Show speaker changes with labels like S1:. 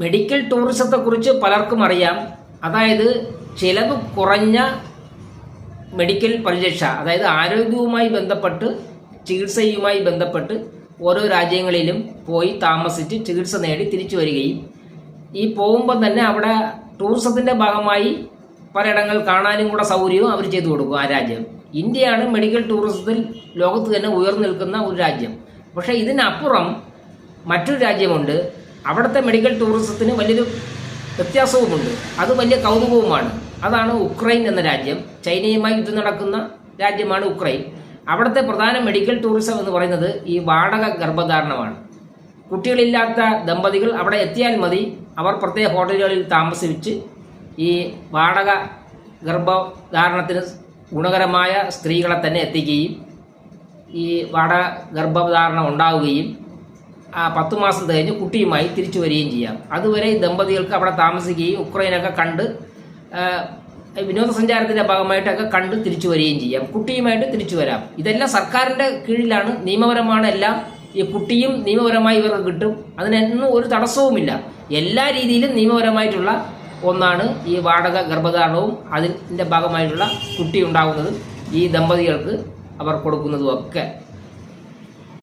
S1: Medical ടൂറിസത്തെക്കുറിച്ച് പലർക്കും അറിയാം. അതായത് ചിലവ് കുറഞ്ഞ മെഡിക്കൽ പരിരക്ഷ അതായത് ആരോഗ്യവുമായി ബന്ധപ്പെട്ട് ചികിത്സയുമായി ബന്ധപ്പെട്ട് ഓരോ രാജ്യങ്ങളിലും പോയി താമസിച്ച് ചികിത്സ നേടി തിരിച്ചു വരികയും ഈ പോകുമ്പോൾ തന്നെ അവിടെ ടൂറിസത്തിന്റെ ഭാഗമായി പലയിടങ്ങൾ കാണാനും കൂടെ സൗകര്യവും അവർ ചെയ്തു കൊടുക്കും ആ രാജ്യം. ഇന്ത്യയാണ് മെഡിക്കൽ ടൂറിസത്തിൽ ലോകത്ത് തന്നെ ഉയർന്നു നിൽക്കുന്ന ഒരു രാജ്യം. പക്ഷേ ഇതിനപ്പുറം മറ്റൊരു രാജ്യമുണ്ട് അവിടുത്തെ മെഡിക്കൽ ടൂറിസത്തിന് വലിയൊരു വ്യത്യാസവുമുണ്ട്. അത് വലിയ കൗതുകവുമാണ്. അതാണ് ഉക്രൈൻ എന്ന രാജ്യം. ചൈനയുമായി യുദ്ധം നടക്കുന്ന രാജ്യമാണ് ഉക്രൈൻ. അവിടുത്തെ പ്രധാന മെഡിക്കൽ ടൂറിസം എന്ന് പറയുന്നത് ഈ വാടക ഗർഭധാരണമാണ്. കുട്ടികളില്ലാത്ത ദമ്പതികൾ അവിടെ എത്തിയാൽ മതി. അവർ പ്രത്യേക ഹോട്ടലുകളിൽ താമസിച്ച് ഈ വാടക ഗർഭധാരണത്തിന് ഗുണകരമായ സ്ത്രീകളെ തന്നെ എത്തിക്കുകയും ഈ വാടക ഗർഭധാരണം ഉണ്ടാവുകയും ആ പത്ത് മാസം കഴിഞ്ഞ് കുട്ടിയുമായി തിരിച്ചു വരികയും ചെയ്യാം. അതുവരെ ഈ ദമ്പതികൾക്ക് അവിടെ താമസിക്കുകയും ഉക്രൈനൊക്കെ കണ്ട് വിനോദസഞ്ചാരത്തിന്റെ ഭാഗമായിട്ടൊക്കെ കണ്ട് തിരിച്ചു വരികയും ചെയ്യാം. കുട്ടിയുമായിട്ട് തിരിച്ചു വരാം. ഇതെല്ലാം സർക്കാരിന്റെ കീഴിലാണ്. നിയമപരമാണ് എല്ലാം. ഈ കുട്ടിയും നിയമപരമായി ഇവർക്ക് കിട്ടും. അതിനൊന്നും ഒരു തടസ്സവുമില്ല. എല്ലാ രീതിയിലും നിയമപരമായിട്ടുള്ള ഒന്നാണ് ഈ വാടക ഗർഭധാരണവും അതിന്റെ ഭാഗമായിട്ടുള്ള കുട്ടി ഉണ്ടാകുന്നതും ഈ ദമ്പതികൾക്ക് അവർ കൊടുക്കുന്നതും ഒക്കെ